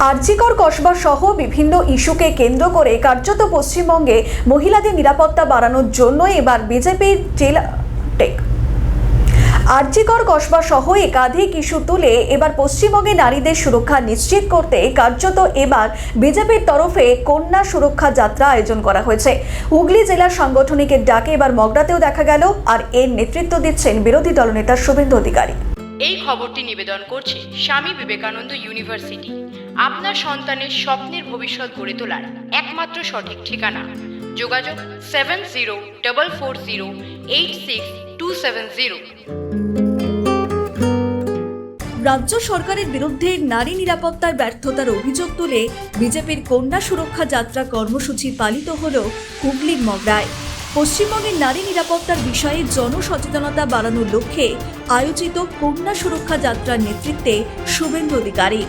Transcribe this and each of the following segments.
আরজিকর কসবা সহ বিভিন্ন ইস্যুকে কেন্দ্র করে কার্যত পশ্চিমবঙ্গে মহিলাদের নিরাপত্তা বাড়ানোর জন্য এবার বিজেপির জেলা টেক। আরজিকর কসবা সহ একাধিক ইস্যু তুলে এবার পশ্চিমবঙ্গে নারীদের সুরক্ষা নিশ্চিত করতে কার্যত এবার বিজেপির তরফে কন্যা সুরক্ষা যাত্রা আয়োজন করা হয়েছে। হুগলি জেলার সাংগঠনিকের ডাকে এবার মগরাতেও দেখা গেল, আর এর নেতৃত্ব দিচ্ছেন বিরোধী দলনেতা শুভেন্দু অধিকারী। এই খবরটি নিবেদন করছে স্বামী বিবেকানন্দ ইউনিভার্সিটি। আপনার সন্তানের স্বপ্নের ভবিষ্যৎ গড়ে তোলার একমাত্র সঠিক ঠিকানা। যোগাযোগ seven zero double four zero eight six two seven zero. রাজ্য সরকারের বিরুদ্ধে নারী নিরাপত্তার ব্যর্থতার অভিযোগ তুলে বিজেপির কন্যা সুরক্ষা যাত্রা কর্মসূচি পালিত হল হুগলির মগরায়। পশ্চিমবঙ্গের নারী নিরাপত্তার বিষয়ে জনসচেতনতা বাড়ানোর লক্ষ্যে আয়োজিত কন্যা সুরক্ষা যাত্রার নেতৃত্বে শুভেন্দু অধিকারী।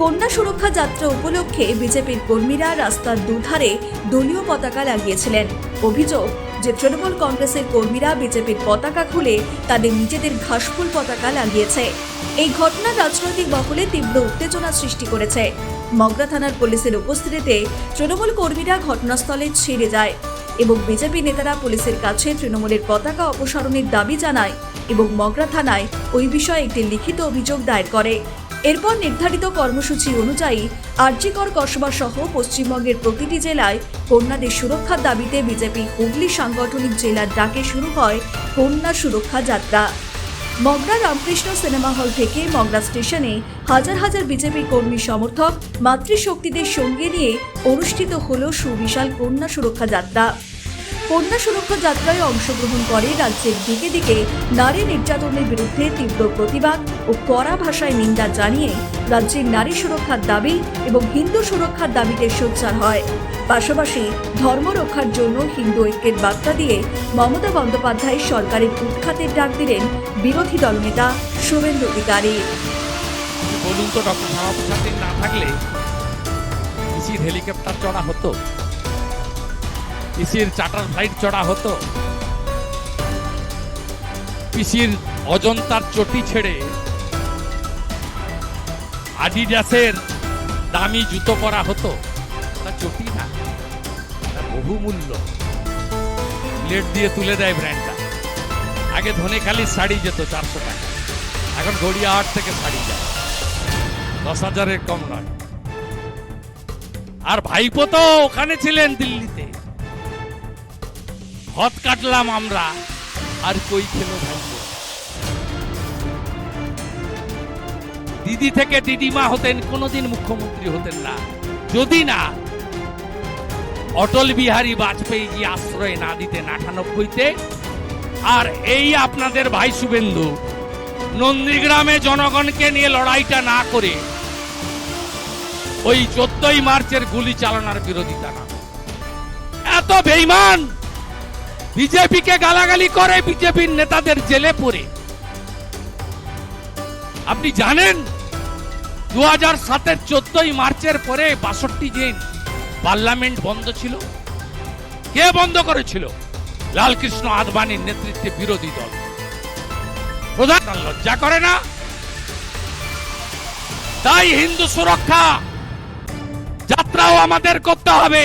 কন্যা সুরক্ষা যাত্রা উপলক্ষে বিজেপির কর্মীরা রাস্তার দুধারে দলীয় পতাকা লাগিয়েছিলেন। অভিযোগ যে তৃণমূল কংগ্রেসের কর্মীরা বিজেপির পতাকা খুলে তাদের নিজেদের ঘাসফুল পতাকা লাগিয়েছে। এই ঘটনা রাজনৈতিক মহলে তীব্র উত্তেজনা সৃষ্টি করেছে। মগরা থানার পুলিশের উপস্থিতিতে তৃণমূল কর্মীরা ঘটনাস্থলে ছেড়ে যায়। এবং বিজেপি নেতারা পুলিশের কাছে তৃণমূলের পতাকা অপসারণের দাবি জানায় এবং মগরা থানায় ওই বিষয়ে একটি লিখিত অভিযোগ দায়ের করে। এরপর নির্ধারিত কর্মসূচি অনুযায়ী আরজিকর কসবা সহ পশ্চিমবঙ্গের প্রতিটি জেলায় কন্যাদের সুরক্ষার দাবিতে বিজেপি হুগলি সাংগঠনিক জেলার ডাকে শুরু হয় কন্যা সুরক্ষা যাত্রা। মগরা রামকৃষ্ণ সিনেমা হল থেকে মগরা স্টেশনে হাজার হাজার বিজেপি কর্মী সমর্থক মাতৃশক্তিদের সঙ্গে নিয়ে অনুষ্ঠিত হল সুবিশাল কন্যা সুরক্ষা যাত্রা। কন্যা সুরক্ষা যাত্রায় অংশগ্রহণ করে রাজ্যের দিকে দিকে নারী নির্যাতনের বিরুদ্ধে তীব্র প্রতিবাদ ও কড়া ভাষায় নিন্দা জানিয়ে রাজ্যের নারী সুরক্ষার দাবি এবং হিন্দু সুরক্ষার দাবিতে সোচ্চার হয়। পাশাপাশি ধর্ম রক্ষার জন্য হিন্দু ঐক্যের বার্তা দিয়ে মমতা বন্দ্যোপাধ্যায় সরকারের উৎখাতের ডাক দিলেন বিরোধী দলনেতা শুভেন্দু অধিকারী। বলুন তো, ডক্টর না থাকলে হেলিকপ্টার চড়া হতো? ইসির চার্টার ফ্লাইট চড়া হতো। পিসির অজন্তার চটি ছেড়ে আডিডাসের দামি জুতো পরা হতো। ওটা চটি না বহুমূল্য। প্লেট দিয়ে তুলে দেয় ব্র্যান্ডটা। আগে ধনেখালির শাড়ি যেত চারশো টাকা। এখন গড়িয়াহাট থেকে শাড়ি যায়। দশ হাজারের কম নয়। আর ভাইপো তো ওখানে ছিলেন দিল্লিতে। হত কাটলাম আমরা। আর কই খেলো ভাইপো দিদি থেকে দিদিমা হতেন, কোনোদিন মুখ্যমন্ত্রী হতেন না। যদি না, অটল বিহারী বাজপেয়ী জি আশ্রয় না দিতেন আটানব্বইতে। আর এই আপনাদের ভাই শুভেন্দু, নন্দীগ্রামে জনগণকে নিয়ে লড়াইটা না করে ওই চোদ্দই মার্চের গুলি চালানোর বিরোধিতা না। এত বেইমান বিজেপিকে গালাগালি করে বিজেপির নেতাদের জেলে পড়ে। আপনি জানেন দু হাজার সাতের চোদ্দই মার্চের পরে বাষট্টি দিন পার্লামেন্ট বন্ধ ছিল। কে বন্ধ করেছিল? লালকৃষ্ণ আদবানির নেতৃত্বে বিরোধী দল। প্রধান লজ্জা করে না? তাই হিন্দু সুরক্ষা, যাত্রাও আমাদের করতে হবে।